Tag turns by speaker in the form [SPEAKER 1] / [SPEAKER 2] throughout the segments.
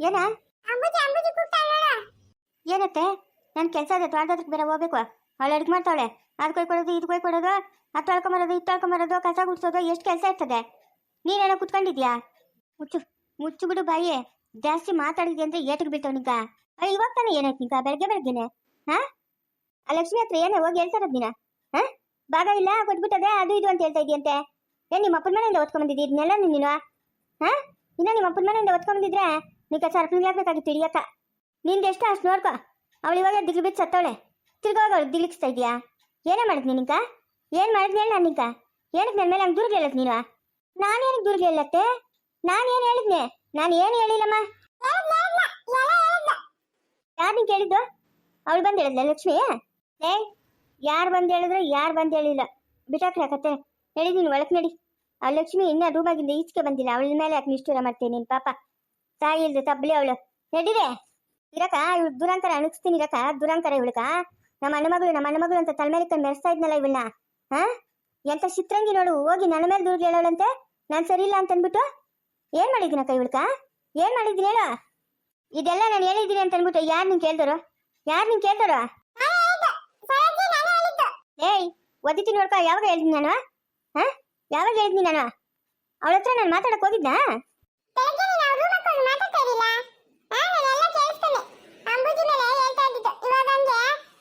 [SPEAKER 1] ಏನ? ಏನತ್ತೆ? ನನ್ನ ಕೆಲಸ ಇದೆ ತೋಟದಕ್ಕೆ ಬೇರೆ ಹೋಗ್ಬೇಕು. ಅವಳು ಅಡುಗೆ ಮಾಡ್ತಾಳೆ ಅದು ಕೊಯ್ ಕೊಡೋದು ಇದು ಕೊಯ್ ಕೊಡೋದು ಅದು ತೊಳ್ಕೊಂಬರೋದು ಇದು ತೊಳ್ಕೊಂಬರೋದು ಕಸ ಗುಡಿಸೋದು ಎಷ್ಟು ಕೆಲಸ ಇರ್ತದೆ? ನೀನೇನೋ ಕುತ್ಕೊಂಡಿದ್ಯಾ? ಮುಚ್ಚು ಮುಚ್ಚು ಬಿಡು ಬಾಯಿ. ಜಾಸ್ತಿ ಮಾತಾಡಿದ್ಯ ಅಂದ್ರೆ ಏಟಿಗೆ ಬೀಳ್ತಾವ ನಿಂಗ ಅಯ್ಯ ಇವಾಗ ತಾನೇ ಏನಾಯ್ತು ನಿಂಗ? ಬೆಳಗ್ಗೆ ಬೆಳಗ್ಗೆನೆ ಹಾ? ಆ ಲಕ್ಷ್ಮಿ ಹತ್ರ ಏನೇ ಹೋಗಿ ಹೇಳ್ತಾರದ್ ನೀನ? ಹಾ? ಭಾಗ ಇಲ್ಲ ಕೊಟ್ಬಿಟ್ಟದೆ ಅದು ಇದು ಅಂತ ಹೇಳ್ತಾ ಇದೆಯಂತೆ. ಏನ್ ನಿಮ್ಮ ಅಪ್ಪನ ಮನೆಯಿಂದ ಓದ್ಕೊಂಬಂದಿದ್ದಿ ಇದನ್ನೆಲ್ಲ ನೀನು? ಹಾ? ಇನ್ನ ನಿಮ್ಮ ಅಪ್ಪನ ಮನೆಯಿಂದ ಓದ್ಕೊಂಬಂದಿದ್ರೆ ನೀ ಕಸ ಅರ್ಪಣೆಗೆ ಹಾಕ್ಬೇಕಾಗಿತ್ತು ಹಿಡಿಯಕ್ಕ ನಿಂದು ಎಷ್ಟು ಅಷ್ಟು ನೋಡ್ಕೊ. ಅವಳು ಇವಾಗ ದಿಗ್ಲು ಬಿದ್ದು ಸತ್ತವಳೆ. ತಿರ್ಗೋವಾಗ ಅವಳು ದಿಗ್ಲಿಕ್ಸ್ತಾ ಇದೆಯಾ? ಏನೇ ಮಾಡಿದ್ನಿ ನಿಂಕ ಏನು ಮಾಡಿದ್ನಿ ಹೇಳಿ ನಾನು ನಿಂಕ ಏನಕ್ಕೆ ನನ್ನ ಮೇಲೆ ಹಂಗೆ ದೂರ ಹೇಳತ್ ನೀನು? ನಾನೇನಕ್ಕೆ ದೂರ ಹೇಳತ್ತೆ? ನಾನು ಏನು ಹೇಳಿದ್ನೆ? ನಾನು ಏನು ಹೇಳಿಲ್ಲಮ್ಮ? ಯಾರು ನಿಂಗೆ ಕೇಳಿದ್ದು? ಅವಳು ಬಂದು ಹೇಳಿದ್ಲ ಲಕ್ಷ್ಮಿ? ಏ ಯಾರು ಬಂದು ಹೇಳಿದ್ರು ಯಾರು ಬಂದು ಹೇಳಿಲ್ಲ. ಬಿಟ್ಟಾಕ್ರಿ ಕತೆ. ಹೇಳಿದೀನಿ ಒಳಕ್ ನಡಿ. ಆ ಲಕ್ಷ್ಮಿ ಇನ್ನ ರೂಮಾಗಿಂದ ಈಚೆಗೆ ಬಂದಿಲ್ಲ. ಅವಳ ಮೇಲೆ ಯಾಕೆ ನಿಷ್ಠೂರ ಮಾಡ್ತೀನಿ ನೀನು ಪಾಪ? ತಾಯಿ ಇಲ್ದೆ ತಬ್ಲಿ ಅವಳು. ನಡೀರೆ. ಇರಕ ಇವಳು ದುರಂತರ ಅಣಗಿಸ್ತೀನಿ ಇರಕ ದುರಂತರ ಇವಳಕ ನಮ್ಮ ಅಣ್ಣ ಮಗಳು, ನಮ್ಮ ಅಣ್ಣ ಮಗಳು ಅಂತ ತಲೆ ಮೇಲೆ ಇಟ್ಕೊಂಡು ಮೆರೆಸ್ತಾ ಇದ್ನಲ್ಲ ಇವಳನ್ನ. ಹಾ? ಎಂತ ಚಿತ್ರಂಗಿ ನೋಡು, ಹೋಗಿ ನನ್ನ ಮೇಲೆ ದೂರ ಹೇಳೋಳಂತೆ? ನಾನು ಸರಿ ಇಲ್ಲ ಅಂತ ಅಂದ್ಬಿಟ್ಟು ಏನ್ ಮಾಡಿದ್ದೀನಕ್ಕ ಇವಳಕ ಏನ್ ಮಾಡಿದ್ದೀನಿ ಹೇಳು? ಇದೆಲ್ಲ ನಾನು ಹೇಳಿದ್ದೀನಿ ಅಂತ ಅಂದ್ಬಿಟ್ಟು ಯಾರು ನಿನ್ ಕೇಳ್ದರು? ಯಾರು ನಿನ್ ಕೇಳ್ದರು? ಏಯ್ ಒದಿತಿ ನೋಡ್ಕ, ಯಾವಾಗ ಹೇಳಿದ್ನಿ ನಾನು? ಹಾ? ಯಾವಾಗ ಹೇಳಿದ್ನಿ ನಾನು? ಅವಳ ಹತ್ರ ನಾನು ಮಾತಾಡಕ್ ಹೋಗಿದ್ನಾ
[SPEAKER 2] ಬೆಳಗ್ಗೆ ನೀನು ಅವ್ರ ರೂಮ್ ಹಾಕೊಂಡು ಮಾತಾಡ್ತಾ ಇರಲಿಲ್ಲ ನಾನೆಲ್ಲ ಕೇಳಿಸ್ತೇನೆ ಅಂಬುಜಿ ಮೇಲೆ ಹೇಳ್ತಾ ಇದ್ದಿದ್ದು ಇವಾಗ ಹಂಗೆ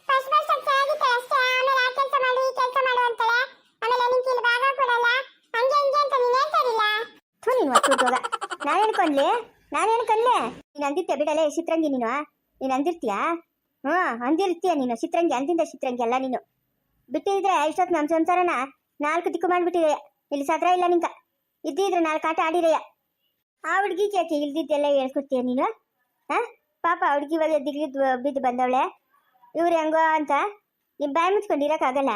[SPEAKER 2] ಫಸ್ಟ್ ಫಸ್ಟ್ ಚೆನ್ನಾಗಿತ್ತು ಅಷ್ಟೇ ಆಮೇಲೆ ಆ ಕೆಲಸ ಮಾಡು ಈ ಕೆಲಸ ಮಾಡು ಅಂತಾಳೆ ಆಮೇಲೆ ನಿಂಗೆ ಇಲ್ಲಿ ಭಾಗ ಕೊಡಲ್ಲ ಹಂಗೆ ಹಿಂಗೆ ಅಂತ ನೀನು ಹೇಳ್ತಾ ಇರಲಿಲ್ಲ
[SPEAKER 1] ಥು ನೀನು ಒತ್ತುಗೋಗ ಕನ್ಲೆ ನಾನೇನು ಕನ್ಲೆ ನೀನು ಅಂದಿರ್ತೀಯ ಬಿಡಲೇ ಚಿತ್ರಂಗಿ ನೀನು? ನೀನು ಅಂದಿರ್ತೀಯಾ? ಹ್ಞೂ, ಅಂದಿರ್ತೀಯ ನೀನು ಚಿತ್ರಂಗಿ ಅಂದಿಂದ ಚಿತ್ರಂಗಿ ಅಲ್ಲ ನೀನು. ಬಿಟ್ಟಿದ್ರೆ ಇಷ್ಟೊತ್ತು ನಮ್ಮ ಸಂಸಾರನ ನಾಲ್ಕು ದಿಕ್ಕು ಮಾಡಿಬಿಟ್ಟಿದೆ. ಇಲ್ಲಿ ಸದ್ರ ಇಲ್ಲ ನಿಂಕ ಇದ್ದಿದ್ರೆ ನಾಲ್ಕು ಆಟ ಆಡಿರೆಯ ಆ ಹುಡುಗಿ ಯಾಕೆ ಇಲ್ದಿದ್ದೆಲ್ಲ ಹೇಳ್ಕೊಡ್ತೀಯ ನೀನು? ಹಾ? ಪಾಪ ಹುಡುಗಿ ಇವಾಗ ದಿಗ್ಲಿದ್ದು ಬಿದ್ದು ಬಂದವಳೆ. ಇವ್ರು ಹೆಂಗೋ ಅಂತ ನಿಮ್ಮ ಬಾಯಿ ಮುಚ್ಕೊಂಡಿರಕ್ಕಾಗಲ್ಲ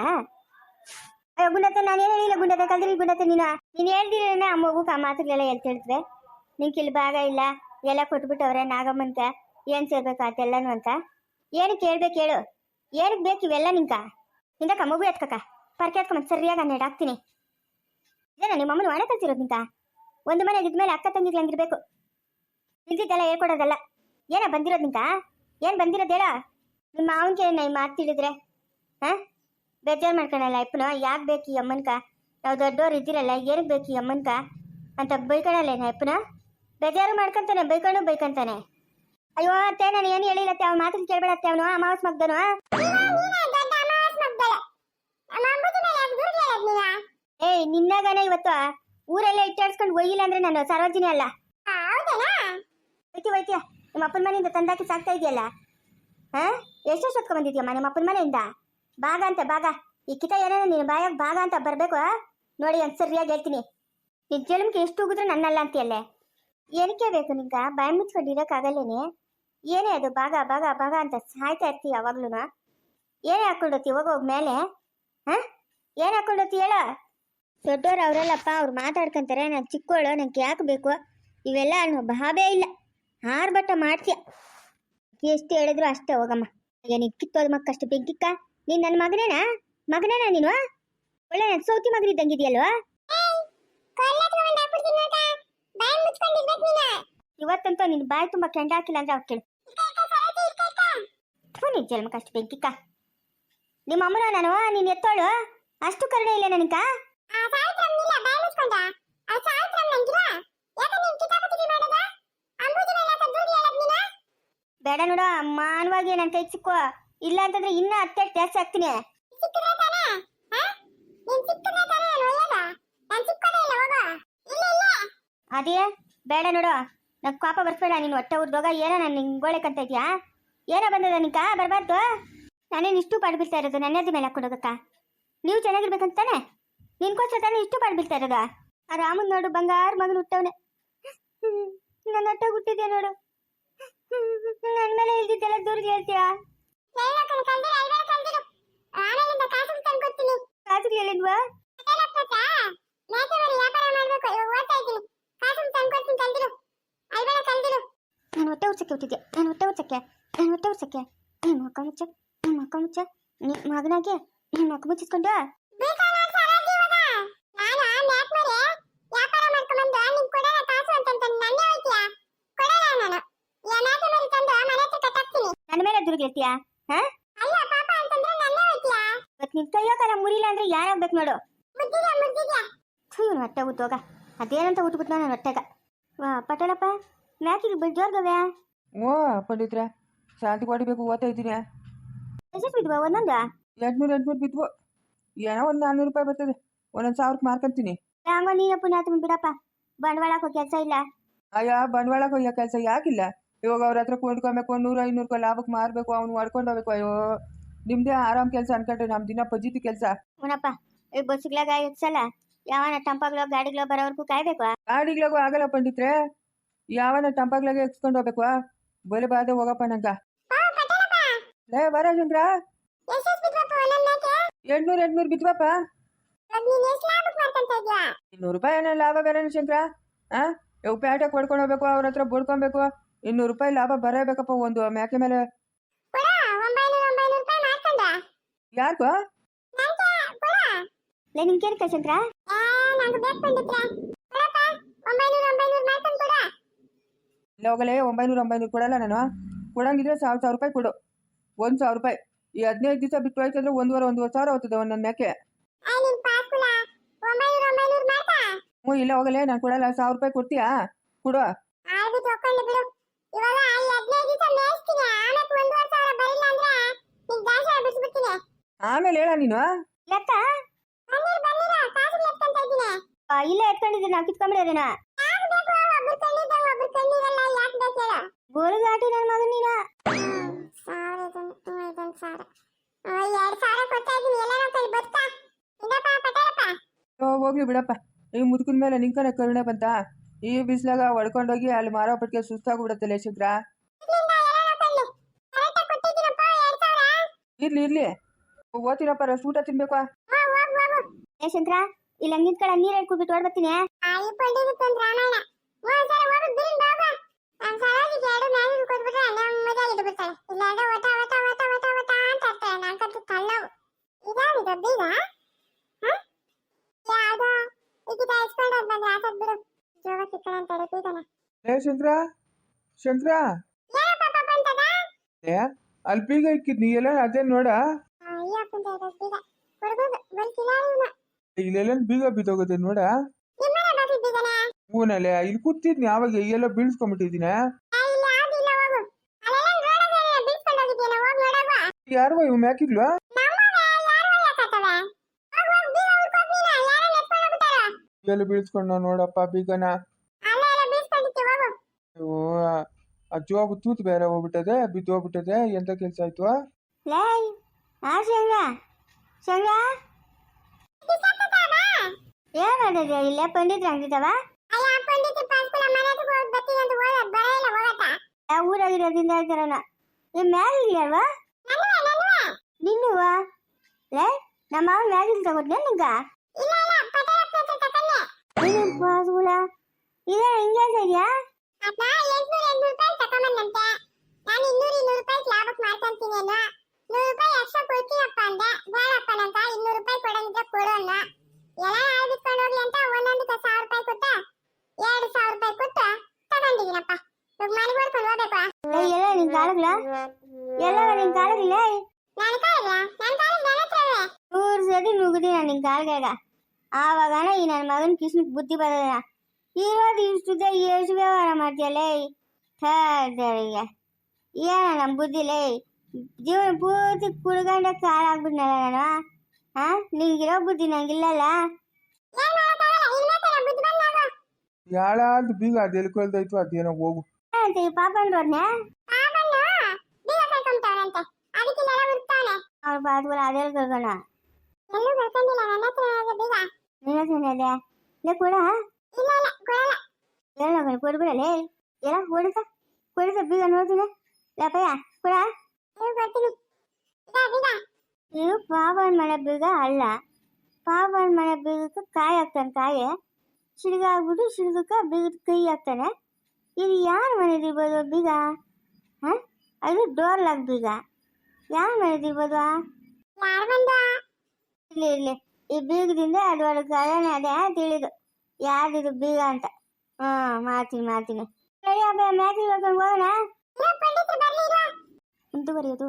[SPEAKER 1] ಅಯ್ಯೋ ಗುಂಡತ್ತೆ ನಾನು ಏನು ಹೇಳಿಲ್ಲ ಗುಂಡತ್ತೆ ಕಲ್ದಿರಿ ಗುಂಡತ್ತೆ ನೀನು. ನೀನು ಹೇಳ್ದಿರೇನೆ ಆ ಮಗುಗೆ ಆ ಮಾತುಗಳೆಲ್ಲ ಎಲ್ಲಿ ತಿಳಿದ್ವೆ ನಿಂಗೆ ಇಲ್ಲಿ ಭಾಗ ಇಲ್ಲ, ಎಲ್ಲ ಕೊಟ್ಬಿಟ್ಟವ್ರೆ ನಾಗಮ್ಮನ್ಕ ಏನು ಸೇರ್ಬೇಕು ಅದೆಲ್ಲನು ಅಂತ? ಏನಕ್ಕೆ ಹೇಳ್ಬೇಕು ಹೇಳು? ಏನಕ್ಕೆ ಬೇಕು ಇವೆಲ್ಲ ನಿಂಕ ನಿಂದಕ್ಕ ಮಗು ಎತ್ಕಕ್ಕ. ಪರ್ಕೆ ಎತ್ಕೊಂಡ್ ಸರಿಯಾಗಿ ಹನ್ನೆರಡು ಹಾಕ್ತೀನಿ. ಇದೇನ ನಿಮ್ಮಮ್ಮನ ಒಣ ಕಲ್ಸಿರೋದು ನಿಂಕ ಒಂದು ಮನೆ ಇದ್ಮೇಲೆ ಅಕ್ಕ ತಂಗಿಗ್ಲಂಗಿರ್ಬೇಕು ಇಲ್ದಿದ್ದೆಲ್ಲ ಹೇಳ್ಕೊಡೋದಲ್ಲ. ಏನ ಬಂದಿರೋದು ನಿಂಕ ಏನ್ ಬಂದಿರೋದು ಹೇಳ? ನಿಮ್ಮ ಮಾವನ್ಗೆ ನಾ ಈ ಮಾತು ತಿಳಿದ್ರೆ? ಹಾ? ಬೇಜಾರು ಮಾಡ್ಕೊಳಲ್ಲ ಅಪ್ಪನ ಯಾಕೆ ಬೇಕು ಈ ಅಮ್ಮನ್ಕ ನಾವು ದೊಡ್ಡವ್ರು ಇದ್ದೀರಲ್ಲ ಏನಕ್ಕೆ ಬೇಕು ಈ ಅಮ್ಮನ್ಕ ಅಂತ ಬೈಕೊಳಲ್ಲ ಅಪ್ಪನ ಬೇಜಾರು ಮಾಡ್ಕೊಂತಾನೆ ಬೈಕೊಂಡು ಬೈಕೊಂತಾನೆ. ಅಯ್ಯೋ ಅತ್ತೆ, ನಾನು ಏನು ಹೇಳಿಲ್ಲತ್ತೆ ಅವ್ನ ಮಾತನ್ನ ಕೇಳ್ಬೇಡತ್ತೆ ಅವನು ಅಮಾವಾಸ್ ಮಗ್ದನು ಏಯ್, ನಿನ್ನಾಗನೇ ಇವತ್ತು ಊರೆಲ್ಲ ಇಟ್ಟಾಡ್ಸ್ಕೊಂಡು ಒಯ್ಯಿಲ್ಲ ಅಂದ್ರೆ ನಾನು ಸರೋಜಿನಿ ಅಲ್ಲ. ಹೋಯ್ತಿ ಹೋಯ್ತಿಯ ನಿಮ್ಮ ಅಪ್ಪನ ಮನೆಯಿಂದ ತಂದಾಕಿ ಸಾಕ್ತಾ ಇದೆಯಲ್ಲ? ಹಾ ಎಷ್ಟೆಷ್ಟು ಹೊತ್ಕೊಂಡ್ ಬಂದಿದ್ಯಮ್ಮ ನಿಮ್ಮ ಅಪ್ಪನ ಮನೆಯಿಂದ? ಭಾಗ ಅಂತ, ಭಾಗ. ಈ ಕಿತ ಏನೋ ನೀನು ಬಾಯಾಗ ಭಾಗ ಅಂತ ಬರಬೇಕು ನೋಡಿ ಅಂತ ಸರಿಯಾಗಿ ಹೇಳ್ತೀನಿ. ನಿನ್ ಜಲಮ್ಗೆ ಎಷ್ಟು ಹೋಗಿದ್ರು ನನ್ನಲ್ಲ ಅಂತೀಯಲ್ಲೇ? ಏನಕ್ಕೆ ಬೇಕು ನಿಂಗ? ಬಾಯಿ ಮುಚ್ಕೊಂಡು ಇರೋಕ್ಕಾಗಲ್ಲೇನೆ ಏನೇ ಅದು ಭಾಗ ಭಾಗ ಭಾಗ ಅಂತ ಸಾಯ್ತಾ ಇರ್ತೀವಿ ಯಾವಾಗ್ಲೂ ಏನೇ ಹಾಕೊಂಡೋತಿ ಹೋಗ ಮೇಲೆ? ಹಾ? ಏನ್ ಹಾಕೊಂಡೋತಿ ಹೇಳ? ದೊಡ್ಡವ್ರು ಅವರಲ್ಲಪ್ಪ, ಅವ್ರು ಮಾತಾಡ್ಕೊಂತಾರೆ, ನಾನು ಚಿಕ್ಕವಳು ನಂಗೆ ಯಾಕೆ ಬೇಕು? ಇವೆಲ್ಲ ಅನ್ನೋ ಭಾವೇ ಇಲ್ಲ. ಆರ್ಭಟ ಮಾಡ್ತೀಯ? ಎಷ್ಟು ಹೇಳಿದ್ರು ಅಷ್ಟೇ ಹೋಗಮ್ಮ. ಏನು ಅದು ಮಕ್ಕಷ್ಟು ಬೆಂಕಿಕ್ಕ ನೀನು ನನ್ನ ಮಗನೇನಾ? ಮಗನೇನಾ ನೀನು? ಒಳ್ಳೆ ನನ್ನ ಸೌತಿ ಮಗನಿದ್ದಂಗಿದೆಯಲ್ವಾ
[SPEAKER 2] ಬಾಯಿ ಮುಚ್ಕೊಂಡಿರ್ಬೇಕು ನೀನು.
[SPEAKER 1] ಇವತ್ತಂತೂ ನಿನ್ ಬಾಯಿ ತುಂಬಾ ಕೆಂಡ ಹಾಕಿಲ್ಲ ಅಂದ್ರೆ ಅವ್ರು ಕೇಳು ಥೂ ನಿನ್ ಜನ್ಮಕ್ಕಷ್ಟು ಬೆಂಕಿಕ್ಕ ನಿಮ್ಮ ಅಮ್ಮನ ನಾನು ನೀನ್ ಎತ್ತೋಳು? ಅಷ್ಟು ಕರುಣೆ ಇಲ್ಲ ನನಗ? ಬೇಡ ನೋಡ ಮಾನವಾಗಿ ನನ್ನ ಕೈ ಸಿಕ್ಕೋ ಇಲ್ಲ ಅಂತಂದ್ರೆ ಇನ್ನೂ ಅತ್ತೆ ಜಾಸ್ತಿ ಆಗ್ತೀನಿ
[SPEAKER 2] ಸಿಕ್ಕಿದ್ರೆ ತಾನೇ ಹಾ ನೀನ್ ಸಿಕ್ಕಿದ್ರೆ ತಾನೇ ನಾನು ಒಯ್ಯೋದ ನಾನು ಸಿಕ್ಕೋದೇ ಇಲ್ಲ ಹೋಗೋ ಇಲ್ಲ ಇಲ್ಲ
[SPEAKER 1] ಅದೇ ಬೇಡ ನೋಡು. ನಂಗೆ ಕೋಪ ಬರ್ಸ್ಬೇಡ ನೀನು ಹೊಟ್ಟೆ ಉರ್ದೋಗ ಏನೋ ನಾನು ನಿಂಗೋಳೆ ಕಂತ ಇದೆಯಾ? ಏನೋ ಬಂದದ ನಿಂಕ ಬರಬಾರ್ದು. ನಾನೇನು ಇಷ್ಟು ಪಾಡು ಬೀಳ್ತಾ ಇರೋದು ನನ್ನ ಮೇಲೆ ಹಾಕೊಂಡೋಗಕ್ಕ ನೀವು ಚೆನ್ನಾಗಿರ್ಬೇಕಂತಾನೆ ನಿನ್ಕೋಸ್ಕರ ತಾನೇ ಇಷ್ಟು ಪಾಡು ಬೀಳ್ತಾ ಇರೋದು? ಆ ರಾಮನ್ ನೋಡು ಬಂಗಾರ ಮಗನ ಹುಟ್ಟವನೆ. ನನ್ನ ಹೊಟ್ಟೆ ಹುಟ್ಟಿದ್ಯಾ ನೋಡು? ನನ್ನ ಮೇಲೆ ಇಲ್ದಿದ್ದೆಲ್ಲ ದೂರ ಹೇಳ್ತೀಯಾ? ಕಾಸುಗಳು ಹೇಳಿದ್ವಾ
[SPEAKER 2] ಅದೇನಪ್ಪ ಮೇಕೆ ಮರಿ ವ್ಯಾಪಾರ ಮಾಡ್ಬೇಕು ಇವಾಗ ಓದ್ತಾ ಇದ್ದೀನಿ ಕಾಸು ತಂದು ಕೊಡ್ತೀನಿ ಕಲ್ದಿರು ಐವರ ಕಲ್ದಿರು
[SPEAKER 1] ನಾನು ಹೊಟ್ಟೆ ಉರ್ಸಕ್ಕೆ ಹುಟ್ಟಿದ್ಯಾ ನಾನು ಹೊಟ್ಟೆ ಉರ್ಸಕ್ಕೆ ನಾನು ಹೊಟ್ಟೆ ಉರ್ಸಕ್ಕೆ ನಿಮ್ಮ ಅಕ್ಕ ಮುಚ್ಚ ನಿಮ್ಮ ಅಕ್ಕ ಮುಚ್ಚ ನಿಮ್ಮ ಮಗನಾಗೆ ನಿಮ್ಮ ಅಕ್ಕ ಮುಚ್ಚಿಸ್ಕೊಂಡು
[SPEAKER 2] ನನ್ನ ಮೇಲೆ ಕೊಡಲ್ಲ
[SPEAKER 1] ಹಾ ಇವತ್ತು ನಿನ್ ಕೈಯೋ ಕಾಲ ಮುರಿಲ್ಲ ಅಂದ್ರೆ ಯಾರಾಗ್ಬೇಕು ನೋಡು. ಥೂ ಇವ್ನು ಹೊಟ್ಟೆ ಅದೇನಂತ ಉಟ್ಬಿಟ್ಟು ನಾನು ಹೊಟ್ಟೆಗ. ವಾ ಪಟೇಲಪ್ಪ ಮ್ಯಾಕಿಗೆ ಬಿಜೋರ್ಗವೆ
[SPEAKER 3] ಓ ಪಂಡಿತ್ರ ಶಾಂತಿ ಹೊಡಿಬೇಕು ಓದ್ತಾ ಇದ್ದೀನಿ.
[SPEAKER 1] ಎಷ್ಟು ಬಿದ್ವಾ ಒಂದೊಂದು?
[SPEAKER 3] ಎಂಟ್ನೂರು ಎಂಟ್ನೂರು ಬಿದ್ವು. ಏನೋ ಒಂದು ನಾನ್ನೂರು ರೂಪಾಯಿ ಬರ್ತದೆ. ಒಂದೊಂದು ಸಾವಿರಕ್ಕೆ ಮಾರ್ಕೊಂತೀನಿ
[SPEAKER 1] ಹಂಗ ನೀನ ಪುಣ್ಯಾತ್ಮ ಬಿಡಪ್ಪ. ಬಂಡವಾಳ ಹಾಕೋ ಕೆಲಸ ಇಲ್ಲ.
[SPEAKER 3] ಅಯ್ಯ ಬಂಡವಾಳ ಕೊಯ್ಯೋ ಕೆಲಸ ಯಾಕಿಲ್ಲ. ಇವಾಗ ಅವ್ರ ಹತ್ರ ಕೊಂಡ್ಕೊಬೇಕು ನೂರು ಐನೂರು ಲಾಭಕ್ಕೆ ಮಾರಬೇಕು ಅವ್ನು ಹೊಡ್ಕೊಂಡು ಹೋಗ್ಬೇಕು. ಅಯ್ಯೋ ನಿಮ್ಮದೇ ಆರಾಮ್ ಕೆಲಸ ಅನ್ಕೊಂಡ್ರೆ ನಮ್ಮ ದಿನ ಪಜಿತಿ ಕೆಲಸ.
[SPEAKER 1] ಏನಪ್ಪ ಈ ಬಸ್ಗಳಾಗ ಎಕ್ಸಲ್ಲ ಯಾವನ ತಂಪಾಗ್ಲೋ ಗಾಡಿಗ್ಲೋ ಬರೋವರೆಗೂ ಕಾಯ್ಬೇಕು
[SPEAKER 3] ಗಾಡಿಗ್ಲಾಗೂ ಆಗಲ್ಲ ಪಂಡಿತ್ರೆ. ಯಾವನ ತಂಪಾಗ್ಲಾಗೆ ಎಕ್ಸ್ಕೊಂಡು ಹೋಗ್ಬೇಕು ಬಲೆ ಬಾದೆ ಹೋಗಪ್ಪ ನಂಗ. ಲೇ ಬರ ಶಂಕರ. ಎಂಟ್ನೂರ್ ಎಂಟ್ನೂರ್ ಬಿದ್ವಪ್ಪ? ಇನ್ನೂರು ರೂಪಾಯಿ ಏನೋ ಲಾಭ ಬೇರೆ ಶಂಕರ? ಆ? ಇವು ಪೇಟೆಗೆ ಹೊಡ್ಕೊಂಡು ಹೋಗ್ಬೇಕು ಅವ್ರ ಹತ್ರ ಬಡ್ಕೊಬೇಕು. ಇನ್ನೂರು ರೂಪಾಯಿ ಲಾಭ ಬರಬೇಕಪ್ಪ ಒಂದು ಮ್ಯಾಕೆ ಮೇಲೆ?
[SPEAKER 2] ಕೊಡ ಒಂಬೈನೂರು ಒಂಬೈನೂರು
[SPEAKER 3] ಇಲ್ಲ ಹೋಗಲೇ ಒಂಬೈನೂರ ಒಂಬೈನೂರು ಕೊಡಲ್ಲ ನಾನು. ಕೊಡಂಗಿದ್ರೆ ಸಾವಿರ ಸಾವಿರ ರೂಪಾಯಿ ಕೊಡು. ಒಂದು ಸಾವಿರ ರೂಪಾಯಿ. ಈ ಹದಿನೈದು ದಿವಸ ಬಿಟ್ಟು ಹೋಯ್ತಂದ್ರೆ ಒಂದೂವರೆ ಒಂದೂವರೆ ಸಾವಿರ ಹೋಗ್ತದೆ ಒಂದೊಂದು ಮೇಕೆ
[SPEAKER 2] ಏ ನಿನ್ ಪಾಸ್ಕುಲ ಒಂಬೈನೂರು ಒಂಬೈನೂರು ಮಾಡ್ತಾ
[SPEAKER 3] ಹ್ಞೂ, ಇಲ್ಲ ಹೋಗಲೇ, ನಾನು ಕೊಡಲ್ಲ. ಸಾವಿರ ರೂಪಾಯಿ ಕೊಡ್ತೀಯಾ? ಕೊಡು.
[SPEAKER 2] ಆಯ್ತು ಬಿಡು ಇವಾಗ ಈ ಆಮೇಲೆ ಅಂದ್ರೆ
[SPEAKER 3] ಆಮೇಲೆ ಹೇಳ ನೀನು.
[SPEAKER 1] ಲೆಕ್ಕ
[SPEAKER 2] ಬನ್ನಿರ ಬನ್ನಿರ ಕಾಸು ಎತ್ಕೊಂತ ಇದ್ದೀನಿ
[SPEAKER 1] ಆ, ಇಲ್ಲೇ ಎತ್ಕೊಂಡಿದ್ದೀನಿ ನಾವು ಕಿತ್ಕೊಂಬಿಡೋದೇನ
[SPEAKER 2] ಅದನ್ನ
[SPEAKER 1] ಗೋಲುಗಾಟಿ ನನ್ನ ಮಗನ ನೀನ
[SPEAKER 3] ಓ ಹೋಗ್ಲಿ ಬಿಡಪ್ಪ. ಈ ಮುದುಕಿನ ಮೇಲೆ ನಿಂಕನೆ ಕರುಣೆ ಬಂತ? ಈ ಬಿಸಿಲಾಗ ಹೊಡ್ಕೊಂಡೋಗಿ ಅಲ್ಲಿ ಮಾರೋ ಪಟ್ಟಿಗೆ ಸುಸ್ತಾಗ್ಬಿಡತ್ತಲ್ಲ ಶಂಕರ.
[SPEAKER 2] ಇಲ್ಲಿಂದ ಎಲ್ಲ ನಾವು ಕಣ್ಣು ಕರೆಕ್ಟಾಗಿ ಕೊಟ್ಟಿದ್ದೀನಪ್ಪ ಎರಡು ಸಾವಿರ
[SPEAKER 3] ಇರ್ಲಿ. ಇರ್ಲಿ ಓದ್ತೀನಪ್ಪ ಊಟ ತಿನ್ಬೇಕು.
[SPEAKER 1] ಶಂಕರ ಇಲ್ಲ ನಿಂತ್ಕೊಳ್ಳ ನೀರ್ ಹೇಳ್ಕೊಬಿಟ್ಟು ಹೊಡ್ಬತ್ತೀನಿ
[SPEAKER 2] ಆಯಿ ಪಂಡಿತ ರಾಮಾಯಣ. ಮೂರು ಸಲ ಹೋಗಿ ಬಿರಿನ್ ಬಾಬಾ. ನಮ್ಮ ಸರೋಜಿಗೆ ಎರಡು ಮ್ಯಾಗಿನ ಕೊಟ್ಬಿಟ್ರೆ ನೆಮ್ಮದಿಯಾಗಿ ಇದ್ದು ಬಿಡ್ತಾಳೆ ಇಲ್ಲಾಂದ್ರೆ ಒಟ ಒಟ ಒಟ ಒಟ ಒಟ ಅಂತ ಇರ್ತಾಳೆ ಇದಾವಿದ ಬೀಗ ಯಾವ್ದೋ? ಈಗಿದ ಬಂದ್ರೆ ಆಸದ್ ಬಿಡು ಜೋಗ ಸಿಕ್ಕಣ ಅಂತ ಹೇಳಿ ಬೀಗನ
[SPEAKER 4] ಏ ಶಂಕರ?
[SPEAKER 2] ಪಾಪ
[SPEAKER 4] ಏ ಅಲ್ಲಿ ಬೀಗ ಇಕ್ಕಿದ್ ನೀ ಎಲ್ಲ ಅದೇ ನೋಡ?
[SPEAKER 2] ಅಯ್ಯಪ್ಪ ಅಂತ ಬೀಗ. ಬರ್ತಿಲ್ಲ ಇವನು
[SPEAKER 4] ಇಲ್ಲೆಲ್ಲ ಬೀಗ ಬಿದ್ದೋಗದೆ ನೋಡ. ಹೂನಲ್ಲೇ, ಇಲ್ಲಿ ಕೂತಿದ್ನಿ ಯಾವಾಗ ಎಲ್ಲ ಬೀಳ್ಸ್ಕೊಂಡ್ಬಿಟ್ಟಿದೀನ
[SPEAKER 2] ಇಲ್ಲ ಆದಿಲ್ಲ ಹೋಗು ಅಲ್ಲೆಲ್ಲ ರೋಡಲ್ಲಿ ಬೀಳ್ಸ್ಕೊಂಡು ಹೋಗಿದ್ದೀನ ಹೋಗಿ ನೋಡೋಗು
[SPEAKER 4] ಯಾರು ಇವ್ ಮ್ಯಾಕಿದ್ಲು? ಎಲ್ಲ ಬೀಳ್ಸ್ಕೊಂಡು ನೋಡಪ್ಪ ಬೀಗನ. ಆ ಜೋಬು ತೂತ್ ಬೇರೆ ಹೋಗ್ಬಿಟ್ಟದೆ ಬಿದ್ದು ಹೋಗ್ಬಿಟ್ಟದೆ ಎಂತ ಕೆಲ್ಸ ಆಯ್ತು?
[SPEAKER 1] ಶಂಗ? ಏನ್ ಮಾಡಿದ್ರಿ ಇಲ್ಲೇ ಪಂಡಿತ್ರ ಅಂಗಿದ್ದವ ಊರಾಗಿರೋದ್ರಿಂದ ಹೇಳ್ತಾರನ ಈ ಮ್ಯಾಗಿಲ್ವಾ ನಿನ್ನುವ ಲೇ ನಮ್ಮ ಮಾವ ಮ್ಯಾಗಿಲ್ ತಗೊಟ್ನೆ ನಿಂಗ ನೀನು ಪಾಸ್ಗುಳ ಇಲ್ಲ ಹಿಂಗೆ ಇದೆಯಾ
[SPEAKER 2] ಎರಡು ಸಾವಿರ ರೂಪಾಯಿ ಕೊಟ್ಟು ತಗೊಂಡಿದ್ದೀನಪ್ಪ ಇವಾಗ ಮನೆಗೆ ಹೊಡ್ಕೊಂಡು ಹೋಗ್ಬೇಕಾ
[SPEAKER 1] ಲೇ ಎಲ್ಲ ನಿನ್ ಕಾಲಗ್ಲ ಎಲ್ಲ ನಿನ್ ಕಾಲಗಿಲ್ಲ
[SPEAKER 2] ನಾನು ಕಾಲಿಲ್ಲ ನನ್ನ ಕಾಲಿಗೆ ನನ್ನ ಹತ್ರವೇ
[SPEAKER 1] ನೂರು ಸತಿ ನುಗ್ಗದಿ ನಾನು ನಿನ್ ಕಾಲ್ಗಾಗ ಆವಾಗನ ಈ ನನ್ನ ಮಗನ ಕಿಸ್ನಿಗೆ ಬುದ್ಧಿ ಬರೋದನ ಇರೋದು ಇಷ್ಟುದ್ದ ಎಷ್ಟು ವ್ಯವಹಾರ ಮಾಡ್ತೀಯಲ್ಲೇ ಥರಿಗೆ ಏನ ನಮ್ಮ ಬುದ್ಧಿ ಲೇ ಜೀವನ ಪೂರ್ತಿ ಕುಡ್ಕೊಂಡೆ ಕಾಲಾಗ್ಬಿಟ್ನಲ್ಲ ನಾನು ಹಾ ನಿಂಗಿರೋ ಬುದ್ಧಿ ನಂಗಿಲ್ಲಲ್ಲ
[SPEAKER 2] ಏನ್ ಮಾಡಕ್ಕಾಗಲ್ಲ ಇನ್ಮೇಲೆ ತನ ಬುದ್ಧಿ ಬಂದಾಗ
[SPEAKER 4] ಯಾಳಾದ್ ಬೀಗ ಅದು ಎಲ್ಕೊಳ್ದೈತು ಅದೇನೋ ಹೋಗು
[SPEAKER 1] ಅಂತ ಈ ಅವ್ರ ಪಾತ್ಗಳ ಅದೇ ಕಳ್ಕೊಳ
[SPEAKER 2] ಎಲ್ಲೂ ಕಳ್ಕೊಂಡಿಲ್ಲ ನನ್ನ ಹತ್ರ ಇದೆ ಬೀಗ
[SPEAKER 1] ನಿನ್ನ ತಿನ್ನದೆ ಲೇ ಕೊಡ
[SPEAKER 2] ಇಲ್ಲ ಇಲ್ಲ ಕೊಡಲ್ಲ
[SPEAKER 1] ಎಲ್ಲ ಕೊಡ್ಬಿಡಲೇ ಎಲ್ಲ ಕೊಡ್ತ ಕೊಡ್ತ ಬೀಗ ನೋಡ್ತೀನಿ ಲಪ್ಪಯ್ಯ ಕೊಡ
[SPEAKER 2] ನೀವು ಬರ್ತೀನಿ ಇದಾ ಬೀಗ
[SPEAKER 1] ಇದು ಪಾಪನ್ ಮನೆ ಬೀಗ ಅಲ್ಲ ಪಾಪನ್ ಮನೆ ಬೀಗಕ್ಕೆ ಕಾಯಿ ಹಾಕ್ತಾನೆ ಕಾಯಿ ಸಿಡ್ಗಾಗ್ಬಿಟ್ಟು ಸಿಡ್ಗಕ್ಕೆ ಬೀಗದ ಕೈ ಹಾಕ್ತಾನೆ ಇದು ಯಾರು ಮನೆದಿರ್ಬೋದು ಬೀಗ ಹಾಂ ಅದು ಡೋರ್ ಲಾಕ್ ಬೀಗ ಯಾರು ಮನೆದಿರ್ಬೋದು
[SPEAKER 2] ಯಾರು ಬಂದ
[SPEAKER 1] ಇರ್ಲಿ ಇರ್ಲಿ ಈ ಬೀಗದಿಂದ ಅದು ಒಳಗೆ ಕಾರಣ ಅದೇ ತಿಳಿದು ಯಾರ್ದಿದು ಬೀಗ ಅಂತ? ಹ್ಞೂ ಮಾಡ್ತೀನಿ ಮಾಡ್ತೀನಿ ಸರಿ ಅಬ್ಬ ಮ್ಯಾಚ್ ಹೋಗೋಣ? ಮುಂದುವರಿಯೋದು.